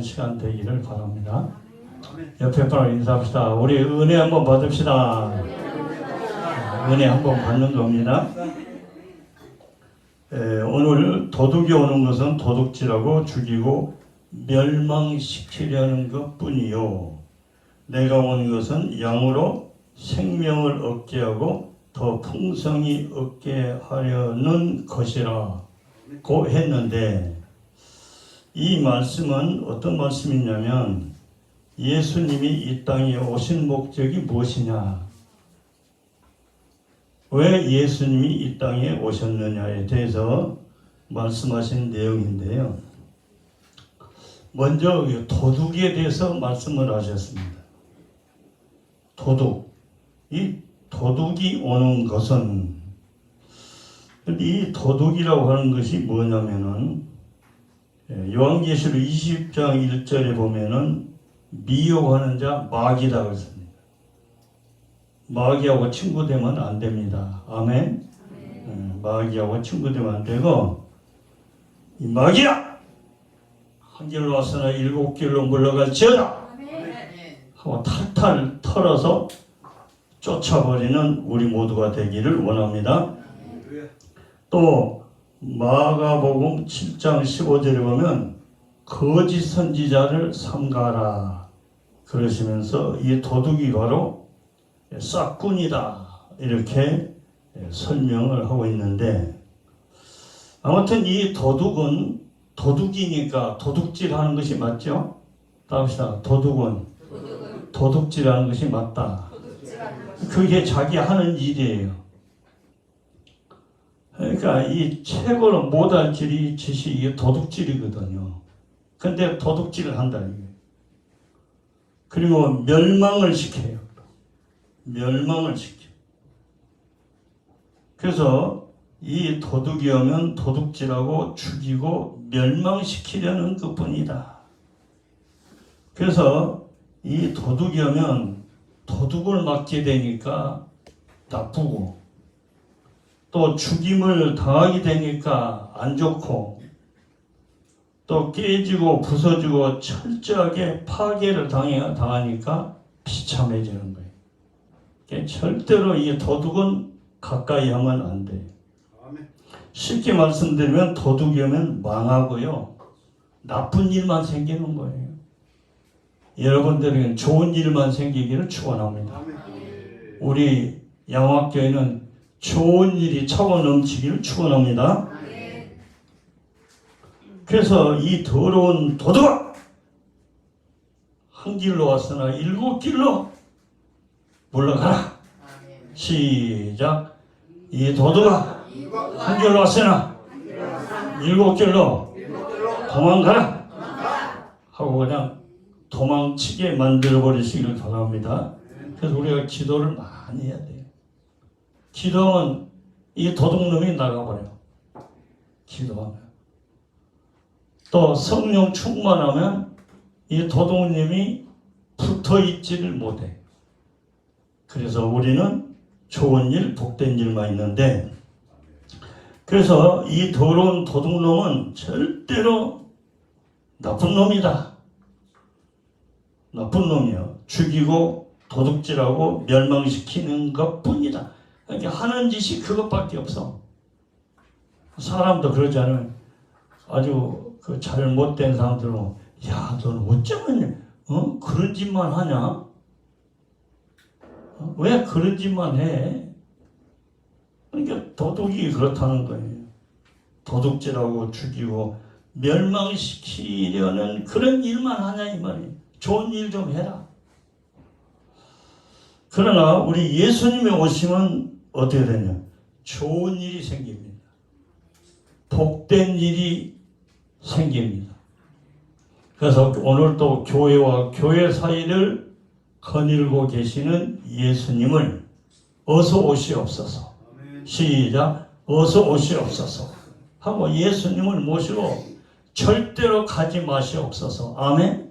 기도하는 시간 되기를 바랍니다. 옆에 분하고 인사합시다. 우리 은혜 한번 받읍시다. 은혜 한번 받는 겁니다. 에, 오늘 도둑이 오는 것은 도둑질하고 죽이고 멸망시키려는 것 뿐이요. 내가 온 것은 양으로 생명을 얻게 하고 더 풍성히 얻게 하려는 것이라 고 했는데 이 말씀은 어떤 말씀이냐면 예수님이 이 땅에 오신 목적이 무엇이냐 왜 예수님이 이 땅에 오셨느냐에 대해서 말씀하신 내용인데요. 먼저 이 도둑에 대해서 말씀을 하셨습니다. 도둑. 이 도둑이 오는 것은 이 도둑이라고 하는 것이 뭐냐면은 예, 요한계시록 20장 1절에 보면은 미혹하는 자 마귀다 그랬습니다. 마귀하고 친구 되면 안 됩니다. 아멘. 예, 마귀하고 친구 되면 안 되고 이 마귀야 한 길로 왔으나 일곱 길로 물러갈지어다 하고 탈탈 털어서 쫓아버리는 우리 모두가 되기를 원합니다. 또 마가복음 7장 15절에 보면 거짓 선지자를 삼가라 그러시면서 이 도둑이 바로 싹군이다 이렇게 설명을 하고 있는데 아무튼 이 도둑은 도둑이니까 도둑질하는 것이 맞죠? 답시다. 도둑은 도둑질하는 것이 맞다. 그게 자기 하는 일이에요. 그러니까 이 최고로 못할 짓이 이게 도둑질이거든요. 근데 도둑질을 한다. 그리고 멸망을 시켜요. 멸망을 시켜. 그래서 이 도둑이 오면 도둑질하고 죽이고 멸망시키려는 것뿐이다. 그래서 이 도둑이 오면 도둑을 맞게 되니까 나쁘고 또 죽임을 당하게 되니까 안 좋고 또 깨지고 부서지고 철저하게 파괴를 당해, 당하니까 비참해지는 거예요. 그러니까 절대로 이 도둑은 가까이 하면 안 돼요. 쉽게 말씀드리면 도둑이 오면 망하고요. 나쁜 일만 생기는 거예요. 여러분들에게 좋은 일만 생기기를 축원합니다. 우리 양화교회는 좋은 일이 차고 넘치기를 축원합니다. 그래서 이 더러운 도둑아 한 길로 왔으나 일곱 길로 물러가라. 시작. 이 도둑아 한 길로 왔으나 일곱 길로 도망가라. 하고 그냥 도망치게 만들어 버리시기를 바랍니다. 그래서 우리가 기도를 많이 해야 돼요. 기도하면 이 도둑놈이 나가버려요. 기도하면. 또 성령 충만하면 이 도둑님이 붙어 있지를 못해. 그래서 우리는 좋은 일, 복된 일만 있는데, 그래서 이 더러운 도둑놈은 절대로 나쁜 놈이다. 나쁜 놈이요. 죽이고 도둑질하고 멸망시키는 것 뿐이다. 그러니까 하는 짓이 그것밖에 없어. 사람도 그러지 않으면 아주 그 잘 못된 사람들은 야, 너는 어쩌면 어? 그런 짓만 하냐? 어? 왜 그런 짓만 해? 그러니까 도둑이 그렇다는 거예요. 도둑질하고 죽이고 멸망시키려는 그런 일만 하냐 이 말이에요. 좋은 일 좀 해라. 그러나 우리 예수님이 오시면 어떻게 되냐? 좋은 일이 생깁니다. 복된 일이 생깁니다. 그래서 오늘 또 교회와 교회 사이를 거닐고 계시는 예수님을 어서 오시옵소서. 시작. 어서 오시옵소서. 하고 예수님을 모시고 절대로 가지 마시옵소서. 아멘.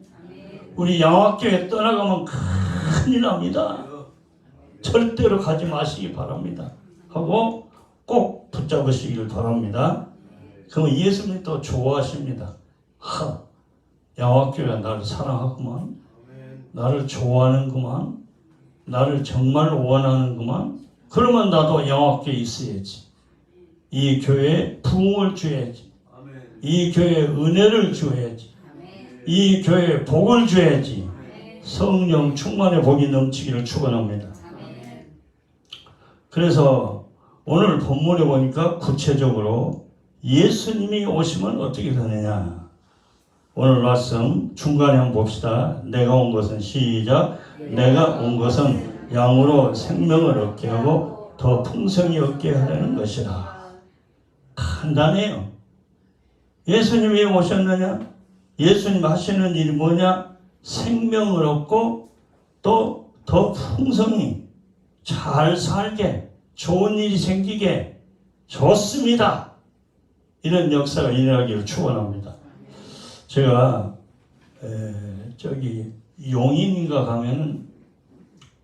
우리 양학교에 떠나가면 큰일 납니다. 절대로 가지 마시기 바랍니다. 하고 꼭 붙잡으시길 바랍니다. 그러면 예수님 또 좋아하십니다. 하, 양화교회가 나를 사랑하구만. 나를 좋아하는구만. 나를 정말 원하는구만. 그러면 나도 양화교회에 있어야지. 이 교회에 부흥을 줘야지. 이 교회에 은혜를 줘야지. 이 교회에 복을 줘야지. 성령 충만의 복이 넘치기를 축원합니다. 그래서 오늘 본문에 보니까 구체적으로 예수님이 오시면 어떻게 되느냐. 오늘 말씀 중간에 한번 봅시다. 내가 온 것은 시작. 내가 온 것은 양으로 생명을 얻게 하고 더 풍성히 얻게 하려는 것이라. 간단해요. 예수님이 오셨느냐? 예수님 하시는 일이 뭐냐? 생명을 얻고 또 더 풍성히 잘 살게 좋은 일이 생기게 좋습니다. 이런 역사가 일어나기를 축원합니다. 제가 에, 저기 용인인가 가면은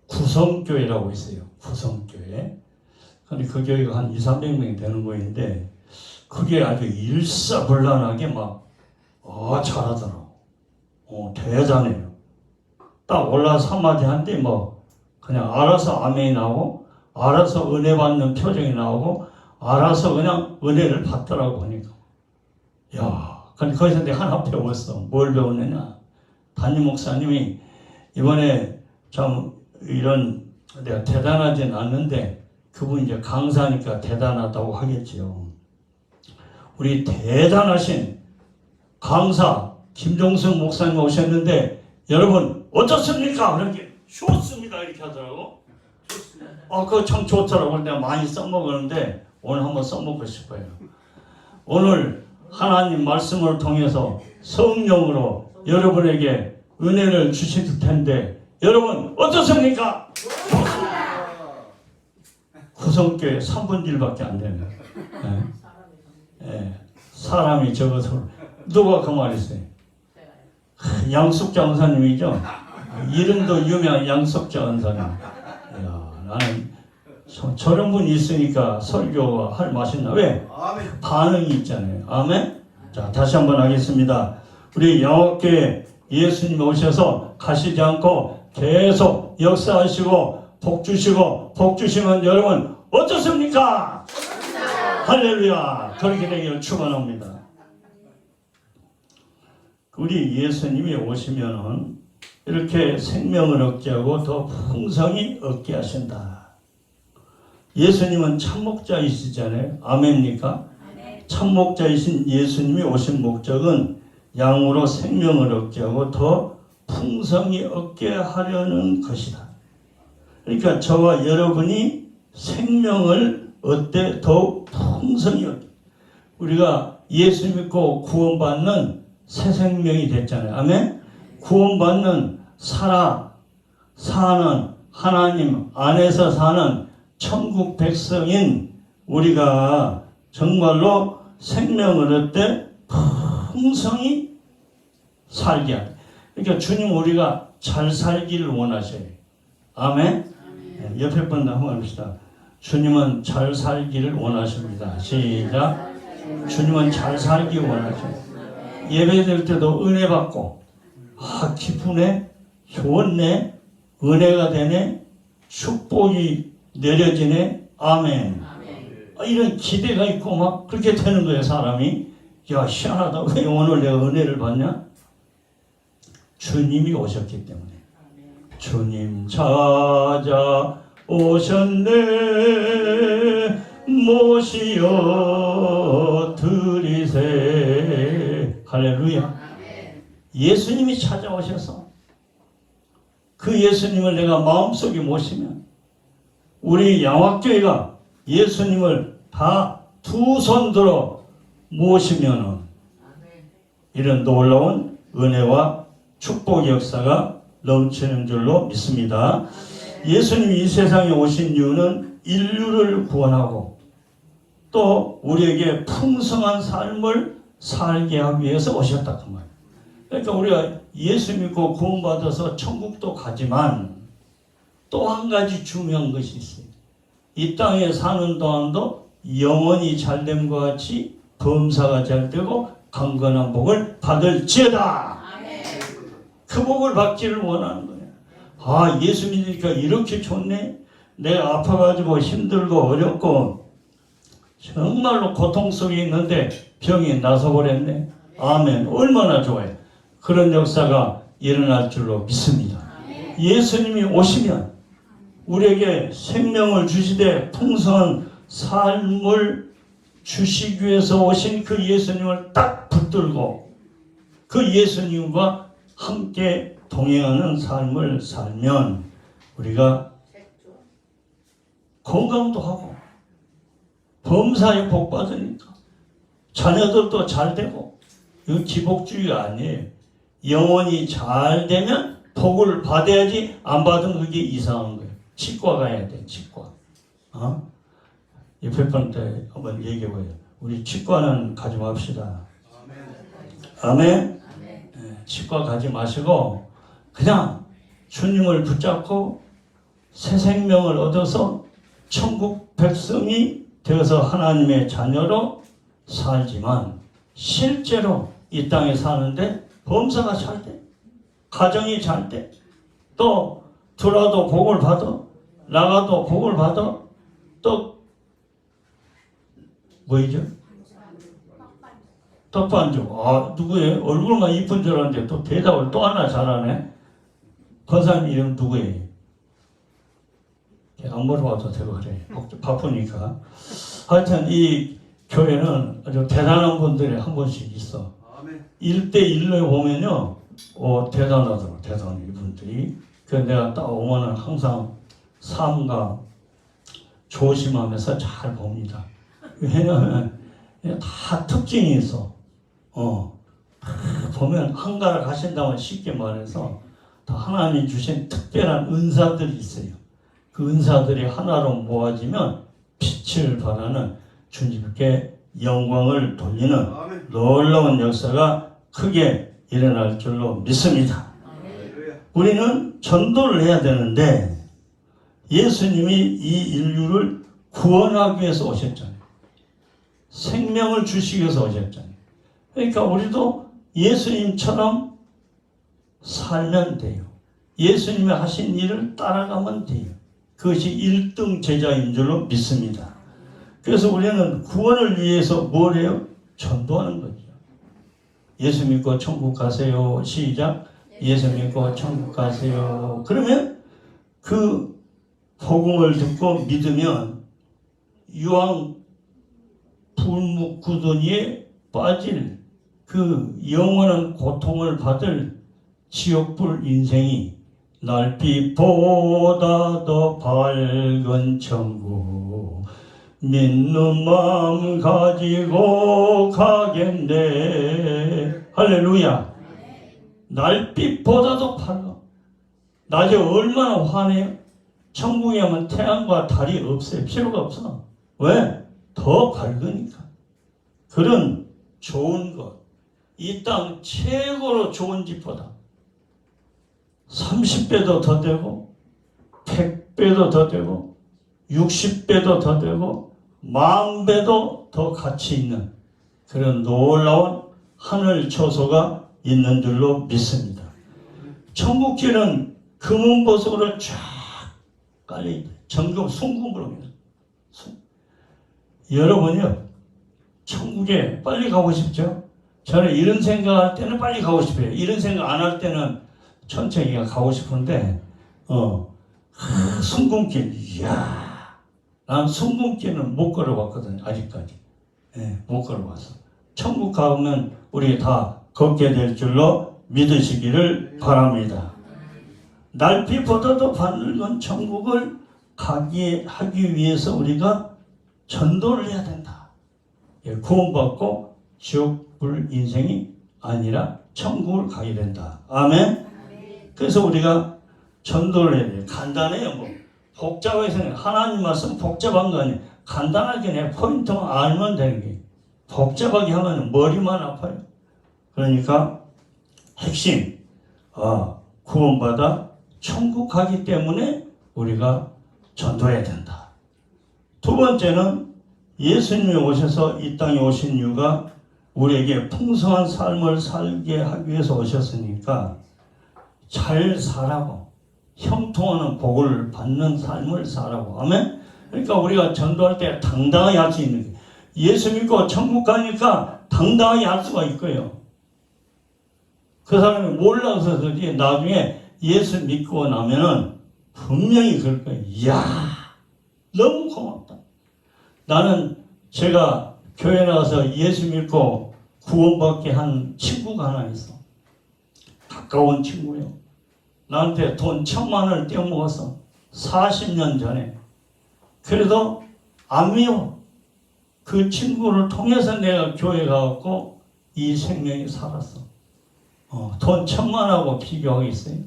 구성교회라고 있어요. 구성교회. 근데 그 교회가 한 2, 300명이 되는 거인데 그게 아주 일사불란하게 막 어, 잘하더라고. 어, 대단해요. 딱 올라서 한마디 한데 뭐 그냥 알아서 아멘이 나오고 알아서 은혜 받는 표정이 나오고 알아서 그냥 은혜를 받더라고 하니까. 야 근데 거기서 내가 하나 배웠어. 뭘 배웠느냐? 담임 목사님이 이번에 참 이런 내가 대단하진 않는데 그분 이제 강사니까 대단하다고 하겠지요. 우리 대단하신 강사 김종성 목사님 오셨는데 여러분 어떻습니까? 그렇게 좋습니다. 이렇게 하더라고. 아 그거 참 좋더라고. 내가 많이 써먹었는데 오늘 한번 써먹고 싶어요. 오늘 하나님 말씀을 통해서 성령으로 여러분에게 은혜를 주실 텐데 여러분 어떻습니까? 구성교회 3분 1밖에 안 되네. 예. 예. 사람이 적어서 누가 그 말했어요? 양숙자 원사님이죠. 이름도 유명한 양숙자 원사님. 나는 저, 저런 분이 있으니까 설교가 할 맛이 나. 왜? 반응이 있잖아요. 아멘. 자 다시 한번 하겠습니다. 우리 여호와께 예수님 오셔서 가시지 않고 계속 역사하시고 복 주시고 복 주시면 여러분 어떻습니까? 할렐루야. 그렇게 되기를 축원합니다. 우리 예수님이 오시면은 이렇게 생명을 얻게 하고 더 풍성히 얻게 하신다. 예수님은 참목자이시잖아요. 아멘입니까? 참목자이신 예수님이 오신 목적은 양으로 생명을 얻게 하고 더 풍성히 얻게 하려는 것이다. 그러니까 저와 여러분이 생명을 얻되 더욱 풍성히 얻게. 우리가 예수 믿고 구원받는 새 생명이 됐잖아요. 아멘? 구원받는 살아, 사는 하나님 안에서 사는 천국 백성인 우리가 정말로 생명을 얻되 풍성히 살게 하다. 그러니까 주님 우리가 잘 살기를 원하셔요. 아멘? 네, 옆에 분도 한번 합시다. 주님은 잘 살기를 원하십니다. 시작. 주님은 잘 살기 원하셔요. 예배 될 때도 은혜 받고 아 기쁘네 좋네. 은혜가 되네. 축복이 내려지네. 아멘. 아, 이런 기대가 있고 막 그렇게 되는 거예요 사람이. 야 희한하다. 왜 오늘 내가 은혜를 받냐? 주님이 오셨기 때문에. 주님 찾아 오셨네. 모시어 드리세. 할렐루야. 예수님이 찾아오셔서 그 예수님을 내가 마음속에 모시면 우리 양화교회가 예수님을 다 두 손 들어 모시면은 이런 놀라운 은혜와 축복 역사가 넘치는 줄로 믿습니다. 예수님이 이 세상에 오신 이유는 인류를 구원하고 또 우리에게 풍성한 삶을 살게 하기 위해서 오셨다 그 말. 그러니까 우리가 예수 믿고 구원받아서 천국도 가지만 또 한 가지 중요한 것이 있어요. 이 땅에 사는 동안도 영원히 잘됨과 같이 범사가 잘 되고 강건한 복을 받을지어다. 그 복을 받기를 원하는 거야. 아, 예수 믿으니까 이렇게 좋네. 내가 아파가지고 힘들고 어렵고 정말로 고통 속에 있는데 병이 나서 버렸네. 아멘. 얼마나 좋아요. 그런 역사가 일어날 줄로 믿습니다. 예수님이 오시면 우리에게 생명을 주시되 풍성한 삶을 주시기 위해서 오신 그 예수님을 딱 붙들고 그 예수님과 함께 동행하는 삶을 살면 우리가 건강도 하고 범사에 복 받으니까 자녀들도 잘 되고 이거 기복주의가 아니에요. 영혼이 잘 되면 복을 받아야지 안 받으면 그게 이상한 거예요. 치과 가야 돼, 치과. 어? 옆에 분한테 한번 얘기해 보요 우리 치과는 가지 맙시다. 아멘. 예, 치과 가지 마시고 그냥 주님을 붙잡고 새 생명을 얻어서 천국 백성이 되어서 하나님의 자녀로 살지만 실제로 이 땅에 사는데 범사가 잘 돼. 가정이 잘 돼. 또 들어도 복을 받아. 나가도 복을 받아. 또 뭐이죠? 떡반죽. 아 누구예요? 얼굴만 이쁜 줄 알았는데 또 대답을 또 하나 잘하네. 권사님 이름 누구예요? 안 물어봐도 되고 그래. 복- 바쁘니까. 하여튼 이 교회는 아주 대단한 분들이 한 분씩 있어. 아멘. 1대1로 보면요, 어, 대단하더라고, 대단해, 이분들이. 그래서 내가 딱 오면은 항상 삶과 조심하면서 잘 봅니다. 왜냐면 다 특징이 있어. 어, 다 보면 한가를 가신다면 쉽게 말해서 다 하나님 주신 특별한 은사들이 있어요. 그 은사들이 하나로 모아지면 빛을 발하는 주님께 영광을 돌리는. 놀라운 역사가 크게 일어날 줄로 믿습니다. 우리는 전도를 해야 되는데 예수님이 이 인류를 구원하기 위해서 오셨잖아요. 생명을 주시기 위해서 오셨잖아요. 그러니까 우리도 예수님처럼 살면 돼요. 예수님이 하신 일을 따라가면 돼요. 그것이 1등 제자인 줄로 믿습니다. 그래서 우리는 구원을 위해서 뭘 해요? 전도하는 거죠. 예수 믿고 천국 가세요. 시작. 예수 믿고 천국 가세요. 그러면 그 복음을 듣고 믿으면 유황 불묵구덩이에 빠질 그 영원한 고통을 받을 지옥불 인생이 날빛보다 더 밝은 천국 믿는 마음 가지고 가겠네 할렐루야. 날빛보다도 밝아 낮에 얼마나 환해요? 천국에 하면 태양과 달이 없어요. 필요가 없어. 왜? 더 밝으니까. 그런 좋은 것. 이 땅 최고로 좋은 집보다 30배도 더 되고 100배도 더 되고 60배도 더 되고 만 배도 더 가치 있는 그런 놀라운 하늘 초소가 있는 줄로 믿습니다. 천국길은 금은 보석으로 쫙 깔려있다. 정금. 순- 여러분요, 천국에 빨리 가고 싶죠? 저는 이런 생각할 때는 빨리 가고 싶어요. 이런 생각 안 할 때는 천천히 가고 싶은데, 어, 그 순금길, 이야. 난 순금길은 못 걸어봤거든, 아직까지. 예, 못 걸어봤어. 천국 가면 우리 다 걷게 될 줄로 믿으시기를 바랍니다. 날빛보다도 밝은 천국을 가기 하기 위해서 우리가 전도를 해야 된다. 예, 구원받고 지옥불 인생이 아니라 천국을 가게 된다. 아멘. 그래서 우리가 전도를 해야 돼요. 간단해요. 뭐 복잡해서 하나님 말씀 복잡한 거 아니에요. 간단하게 그냥 포인트만 알면 되는 게 복잡하게 하면 머리만 아파요. 그러니까 핵심 아 구원받아 천국 가기 때문에 우리가 전도해야 된다. 두 번째는 예수님이 오셔서 이 땅에 오신 이유가 우리에게 풍성한 삶을 살게 하기 위해서 오셨으니까 잘 살라고 형통하는 복을 받는 삶을 살라고 아멘. 그러니까 우리가 전도할 때 당당하게 할 수 있는 게 예수 믿고 천국 가니까 당당하게 할 수가 있고요. 그 사람이 몰라서든지 나중에 예수 믿고 나면은 분명히 그럴 거예요. 이야, 너무 고맙다. 나는 제가 교회 나와서 예수 믿고 구원받게 한 친구가 하나 있어. 가까운 친구예요. 나한테 돈 천만 원을 떼어먹었어. 40년 전에. 그래도 안 미워. 그 친구를 통해서 내가 교회 가갖고 이 생명이 살았어. 어, 돈 천만하고 비교하겠어요?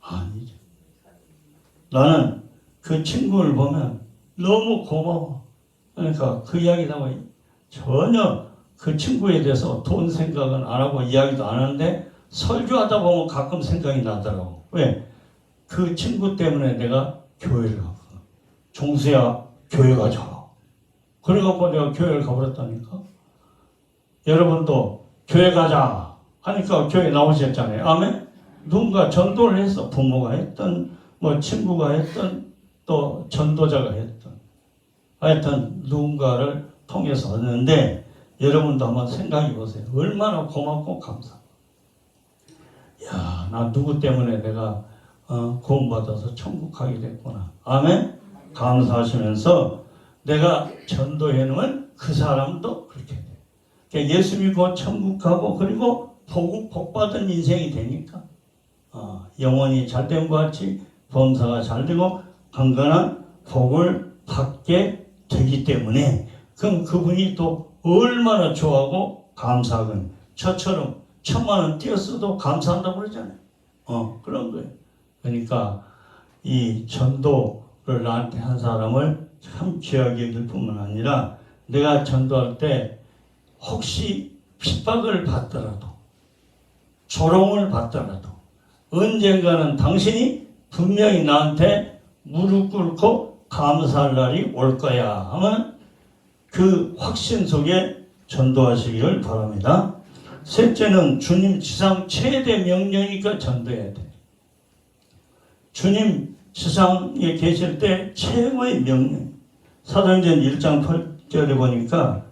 아니죠. 나는 그 친구를 보면 너무 고마워. 그러니까 그 이야기다가 전혀 그 친구에 대해서 돈 생각은 안 하고 이야기도 안 하는데 설교하다 보면 가끔 생각이 나더라고. 왜? 그 친구 때문에 내가 교회를 갔거든. 종수야, 교회 가자. 그래갖고 내가 교회를 가버렸다니까. 여러분도 교회 가자 하니까 교회 나오셨잖아요. 아멘? 누군가 전도를 했어. 부모가 했던, 뭐 친구가 했던, 또 전도자가 했던. 하여튼 누군가를 통해서 왔는데 여러분도 한번 생각해 보세요. 얼마나 고맙고 감사. 야, 나 누구 때문에 내가 어, 구원받아서 천국 가게 됐구나. 아멘? 감사하시면서 내가 전도해 놓으면 그 사람도 그렇게 돼. 그러니까 예수 믿고 천국 가고 그리고 복, 복 받은 인생이 되니까 어, 영혼이 잘된 것 같이 범사가 잘 되고 강건한 복을 받게 되기 때문에 그럼 그분이 또 얼마나 좋아하고 감사하건 저처럼 천만 원 띄었어도 감사한다고 그러잖아요. 어 그런 거예요. 그러니까 이 전도를 나한테 한 사람을 참 귀하게 여길 뿐만 아니라 내가 전도할 때 혹시 핍박을 받더라도 조롱을 받더라도 언젠가는 당신이 분명히 나한테 무릎 꿇고 감사할 날이 올 거야 하면 그 확신 속에 전도하시기를 바랍니다. 셋째는 주님 지상 최대 명령이니까 전도해야 돼. 주님 지상에 계실 때 최고의 명령. 사도행전 1장 8절에 보니까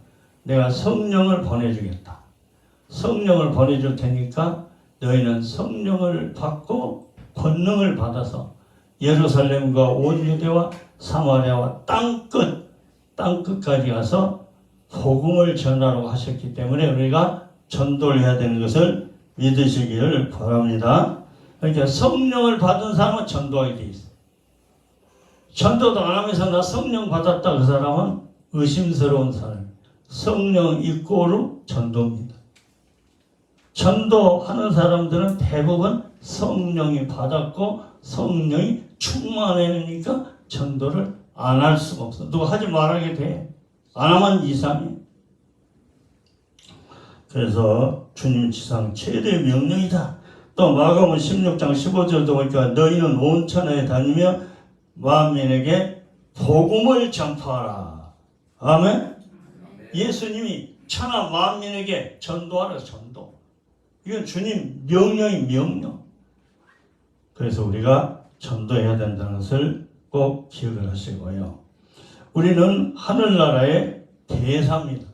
내가 성령을 보내주겠다. 성령을 보내줄 테니까 너희는 성령을 받고 권능을 받아서 예루살렘과 온 유대와 사마리아와 땅끝 땅끝까지 가서 복음을 전하라고 하셨기 때문에 우리가 전도를 해야 되는 것을 믿으시기를 바랍니다. 그러니까 성령을 받은 사람은 전도하게 돼 있어. 전도도 안 하면서 나 성령 받았다 그 사람은 의심스러운 사람. 성령 이꼬르 전도입니다. 전도하는 사람들은 대부분 성령이 받았고 성령이 충만해니까 전도를 안 할 수가 없어. 누가 하지 말하게 돼. 안 하면 이상해. 그래서 주님 지상 최대 명령이다. 또 마가복음 16장 15절도 보니까 너희는 온 천하에 다니며 만민에게 복음을 전파하라. 아멘. 예수님이 천하 만민에게 전도하라 전도. 이건 주님 명령이 명령. 그래서 우리가 전도해야 된다는 것을 꼭 기억을 하시고요. 우리는 하늘나라의 대사입니다.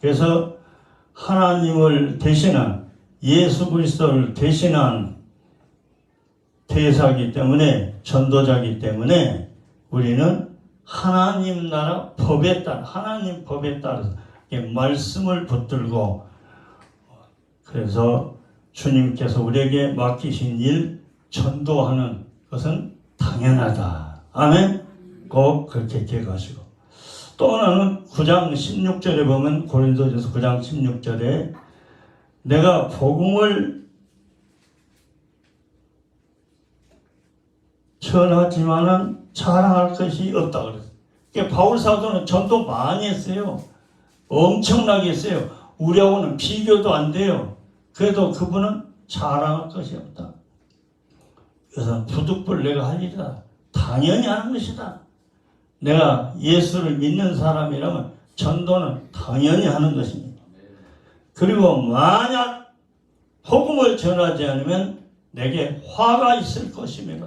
그래서 하나님을 대신한 예수 그리스도를 대신한 대사이기 때문에 전도자이기 때문에 우리는 하나님 나라 법에 따라 하나님 법에 따라서 말씀을 붙들고 그래서 주님께서 우리에게 맡기신 일 전도하는 것은 당연하다. 아멘. 꼭 그렇게 기억하시고 또 하나는 9장 16절에 보면 고린도전서 9장 16절에 내가 복음을 전하지만은 자랑할 것이 없다 그랬어요. 바울 사도는 전도 많이 했어요. 엄청나게 했어요. 우리하고는 비교도 안 돼요. 그래도 그분은 자랑할 것이 없다. 그래서 부득불 내가 할 일이다. 당연히 하는 것이다. 내가 예수를 믿는 사람이라면 전도는 당연히 하는 것입니다. 그리고 만약 복음을 전하지 않으면 내게 화가 있을 것임이라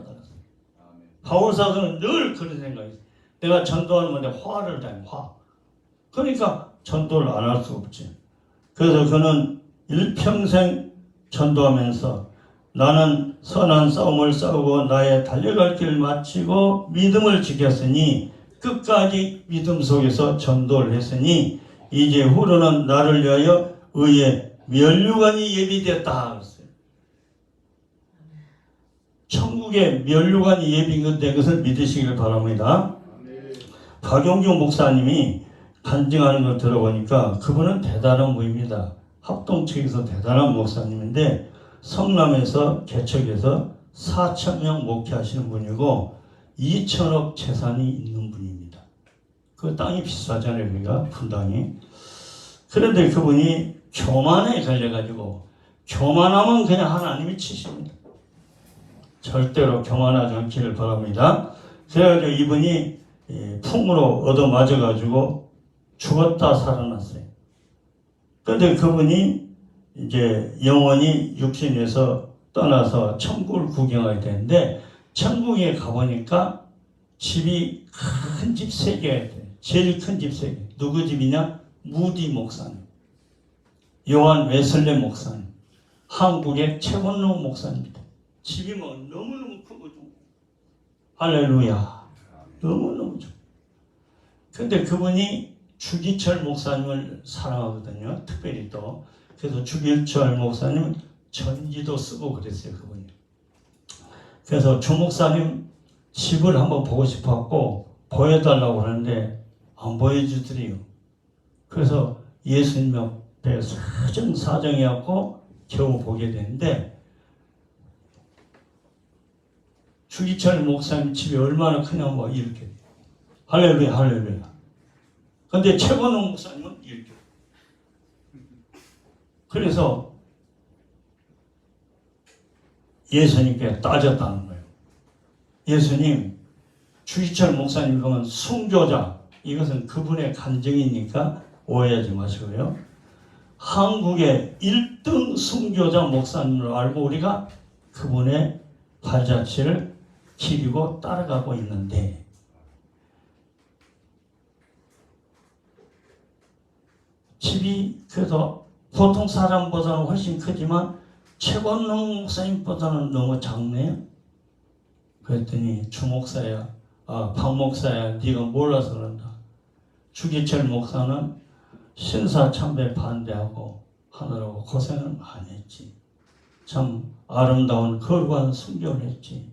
바울 사도는 늘 그런 생각이. 내가 전도하는 건데 화를 당해 화. 그러니까 전도를 안 할 수 없지. 그래서 그는 일평생 전도하면서 나는 선한 싸움을 싸우고 나의 달려갈 길을 마치고 믿음을 지켰으니 끝까지 믿음 속에서 전도를 했으니 이제 후로는 나를 위하여 의의 면류관이 그랬어요. 천국에 면류관이 예비된 것을 믿으시길 바랍니다. 박용중 목사님이 간증하는 걸 들어보니까 그분은 대단한 분입니다. 합동 측에서 대단한 목사님인데 성남에서 개척해서 4천 명 목회하시는 분이고 2천억 재산이 있는 분입니다. 그 땅이 비싸잖아요, 우리가 분당이. 그런데 그분이 교만에 걸려가지고 교만하면 그냥 하나님이 치십니다. 절대로 교만하지 않기를 바랍니다. 그래가지고 이분이 예, 풍으로 얻어맞아가지고 죽었다 살아났어요. 그런데 그분이 이제 영원히 육신에서 떠나서 천국을 구경하게 되는데 천국에 가보니까 집이 큰 집 세 개가 돼요. 제일 큰 집세 개. 누구 집이냐? 무디 목사님, 요한 웨슬레 목사님, 한국의 최원록 목사님입니다. 집이 뭐 너무너무 크고 좋고 할렐루야. 너무너무 좋고. 근데 그분이 주기철 목사님을 사랑하거든요. 특별히 또. 그래서 주기철 목사님은 전지도 쓰고 그랬어요. 그분이. 그래서 주 목사님 집을 한번 보고 싶었고 보여달라고 하는데 안 보여주더래요. 그래서 예수님 앞에 사정 사정해갖고 겨우 보게 되는데 주기철 목사님 집이 얼마나 크냐 뭐 이렇게. 할렐루야 할렐루야. 근데 최건호 목사님은 이렇게. 그래서 예수님께 따졌다는 거예요. 예수님 주기철 목사님 그러면 순교자 이것은 그분의 감정이니까 오해하지 마시고요 한국의 1등 순교자 목사님으로 알고 우리가 그분의 발자취를 기리고 따라가고 있는데 집이 그래도 보통 사람보다는 훨씬 크지만 최건능 목사님보다는 너무 작네요. 그랬더니 주 목사야, 아, 박 목사야, 네가 몰라서 그런다. 주기철 목사는 신사 참배 반대하고 하느라고 고생을 많이 했지. 참 아름다운 거룩한 순교를 했지.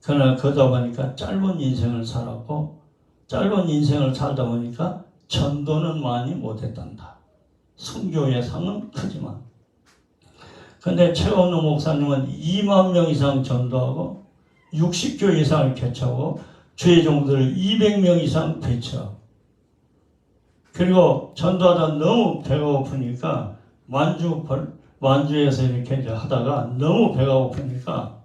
그러나 그러다 보니까 짧은 인생을 살았고 짧은 인생을 살다 보니까 전도는 많이 못했단다. 순교의 상은 크지만 근데 최원우 목사님은 2만 명 이상 전도하고 60교 이상을 개척하고 주의 종들을 200명 이상 배치하고 그리고 전도하다 너무 배가 고프니까 만주 벌- 만주에서 이렇게 이제 하다가 너무 배가 고프니까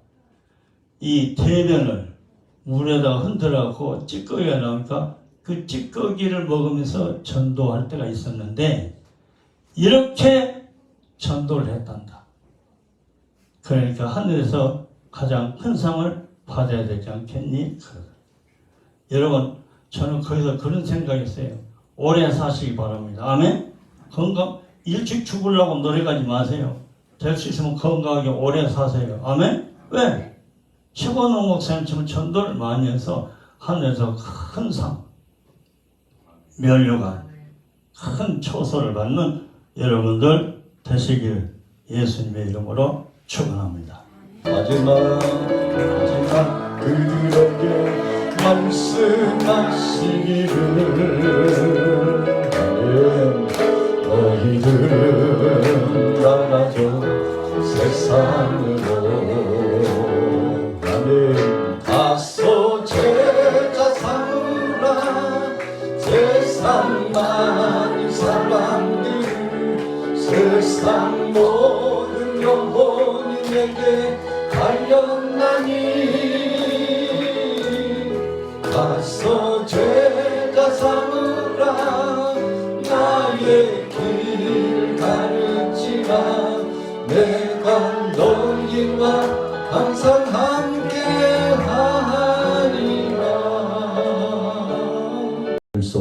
이 대변을 물에다가 흔들어갖고 찌꺼기가 나오니까 그 찌꺼기를 먹으면서 전도할 때가 있었는데 이렇게 전도를 했단다. 그러니까 하늘에서 가장 큰 상을 받아야 되지 않겠니? 여러분 저는 거기서 그런 생각했어요. 오래 사시기 바랍니다. 아멘. 건강 일찍 죽으려고 노력하지 마세요. 될 수 있으면 건강하게 오래 사세요. 아멘. 왜? 최건호 목사님처럼 전도를 많이 해서 하늘에서 큰 상, 면류관, 큰 초소를 받는 여러분들 되시길 예수님의 이름으로 축원합니다. 마지막 마지막 그들에게 말씀하시기를. 나는 너희들은 나가서 세상으로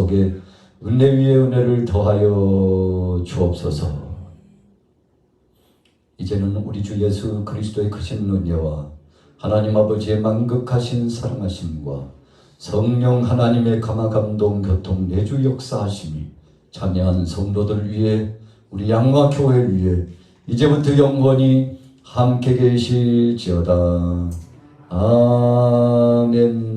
속에 은혜 위에 은혜를 더하여 주옵소서. 이제는 우리 주 예수 그리스도의 크신 은혜와 하나님 아버지의 만극하신 사랑하심과 성령 하나님의 감화 감동 교통 내주 역사하심이 참여한 성도들 위해 우리 양화 교회를 위해 이제부터 영원히 함께 계실지어다. 아멘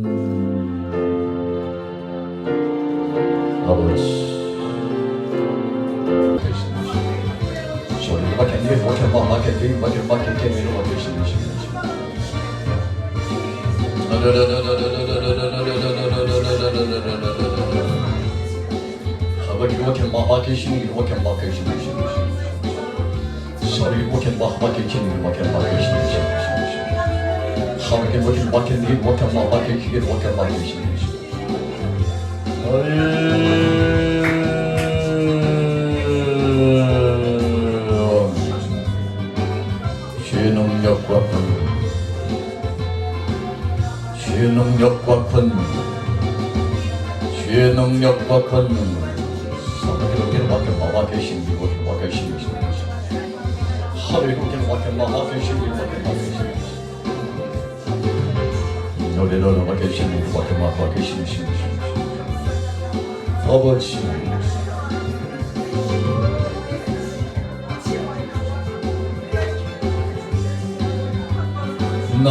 못해 마마 견디게 못해 마 견디게 내려와 계시는 아버지 이렇게 마마 계시는 이렇게 마 계시는 능력과 권능 주의 능력과 권능. 이렇게 밖에 마마 계신 이곳에 와 계신 것이 하루 이렇게 밖에 마마 계신 이곳에 와 계신 너를 너를 와 계신 이곳에 마마 계신 것이 아버지